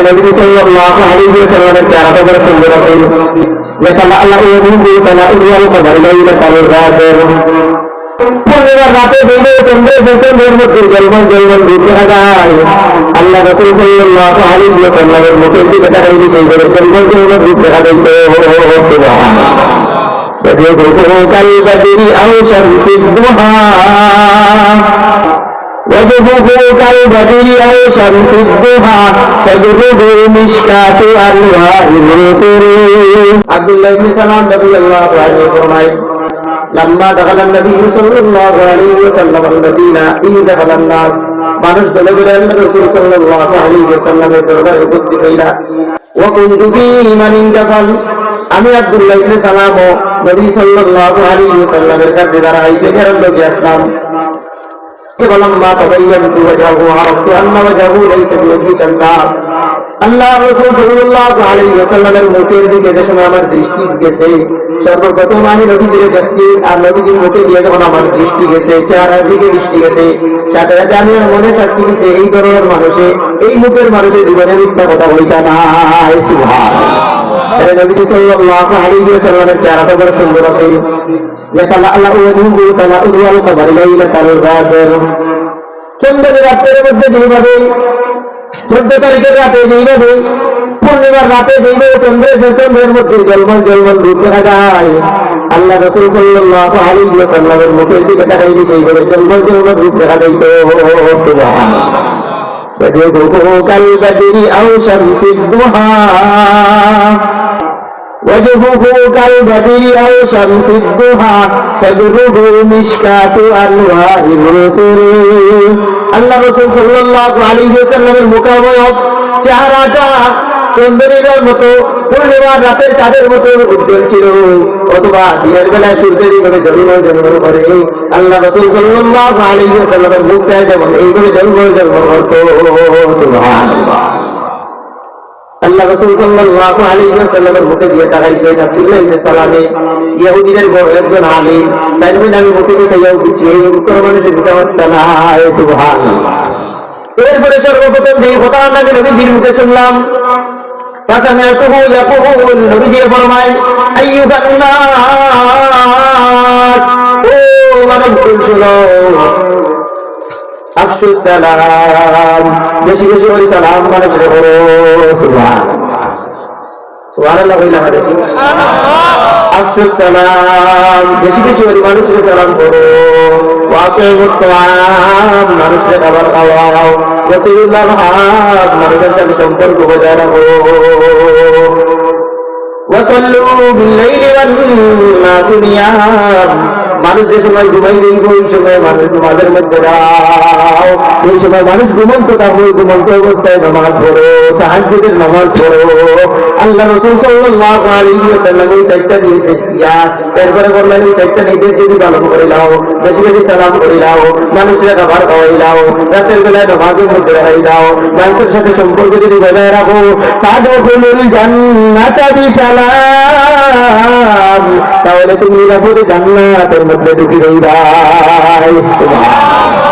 নবী সাল্লাল্লাহু আলাইহি ওয়াসাল্লামের চেহারাটা বড় সুন্দর আছে রাতে বলবে চন্দ্র বলতে মোর মধ্যে জলমন জলমন ঢুকে যায় আল্লাহ রসুল সাল্লাল্লাহু আলাইহি ওয়াসাল্লামের মুখের দিকে তাকাইলে সেই বলে জলমন জলমন ঢুকে দেখা যাইতো সুবহানাল্লাহ কাল বদরি আও শামসিদ দুহা وجهه كالبدر أو شمس الضحى صدره مشكاة أنوار الرسل عبد الله بن سلام رضي الله عنه فرمائے لما دخل النبي صلى الله عليه وسلم المدينة إن دخل الناس মানুষ দলে দলে আল্লাহ রসুল সাল্লাল্লাহু আলাইহি ওয়াসাল্লামের দরবারে উপস্থিত হইলা ওয়া কুনতু ফি মান ইনতাফাল আমি আব্দুল্লাহ ইবনে সালাম ও নবী সাল্লাল্লাহু আলাইহি ওয়াসাল্লামের কাছে দাঁড়াই সেখানে লোকে আসলাম فلما تبينت وجهه عرفت ان وجهه ليس بوجه كذاب আল্লাহ রসুল সাল্লাল্লাহু আলাইহি ওয়াসাল্লামের মুখের দিকে যে সময় আমার দৃষ্টি গেছে সর্বপ্রথম আমি নবীজির দেখছি আর নবীজির মুখে দিয়ে যখন আমার দৃষ্টি গেছে চেহারার দিকে দৃষ্টি গেছে সাথে সাথে আমি আমার মনে সাক্ষী দিছে এই ধরনের মানুষে এই মুখের মানুষের জীবনে মিথ্যা কথা বইতা না সুবহানাল্লাহ নবীজি সাল্লাল্লাহু আলাইহি ওয়াসাল্লামের চেহারাটা বড় সুন্দর আছে। আল্লাহ ওয়াজুহু তালা উদওয়াল কবর লাইলা তালুর রাতের চন্দ্রের রাতের মধ্যে যেভাবে চোদ্দ তারিখের রাতে যেইভাবে, পূর্ণিমার রাতে যেইভাবে চন্দ্রের চন্দ্রের মধ্যে জলমল মুখের দিকে তাকাইলে সেইভাবে জলমল জলমল রূপ দেখা যাইত। وجهه كالبدر أو شمس الضحى وجهه كالبدر أو شمس الضحى صدره مشكاة أنوار الرسل আল্লাহ রসুল সাল্লাল্লাহু আলাইহি ওয়াসাল্লামের মুখাবয়ব চেহারাটা চন্দ্রের মতো, পূর্ণিমার রাতের চাঁদের মতো উজ্জ্বল ছিল। অথবা দিনের বেলায় সূর্যের এইভাবে জলমল জলমল করে। আল্লাহ রসুল সাল্লাল্লাহু আলাইহি ওয়াসাল্লামের মুখটা যেমন এইভাবে জলমল জলমল করতো। এই উত্তর মানুষের এরপরে সর্বপ্রথম যে কথা নাকি নবীজির মুখে শুনলাম فسمعته يقول নবীজি ফরমায় আইয়ুহা الناس ও মানবকুল শুনো আফসু সালাম বেশি বেশি করে সালাম মানুষের করো সুবহান সুবহানাল্লাহ কইলা মানে আফসু সালাম বেশি বেশি করে মানুষের সালাম করো ওয়াকে মুত্তাম মানুষের খাবার খাওয়াও রাসূলুল্লাহ হাত মানুষের সাথে সম্পর্ক বজায় রাখো وصلوا بالليل والناس نيام মানুষ যে সময় ঘুমাই দেই ওই সময় মানুষ ঘুমাদের মধ্যে রাও এই সময় মানুষ ঘুমন্ত থাকো, ঘুমন্ত অবস্থায় নামাজ পড়ো, তাহাজ্জুদের নামাজ পড়ো। আল্লাহ রাসূল সাল্লাল্লাহু আলাইহি ওয়াসাল্লাম এই সাইটটা নির্দেশ দিয়া, এরপরে বললেন, এই সাইটটা নির্দেশ যদি পালন করে লাও বেশি বেশি সালাম করে লাও মানুষের খাবার খাওয়াই লাও রাতের বেলায় নামাজের মধ্যে রাখাই দাও মানুষের সাথে সম্পর্ক যদি বজায় রাখো তাদখুলুল জান্নাতা বিসালাম তাহলে তুমি নিরাপদে জান্নাতের মধ্যে ঢুকে সুবহানাল্লাহ।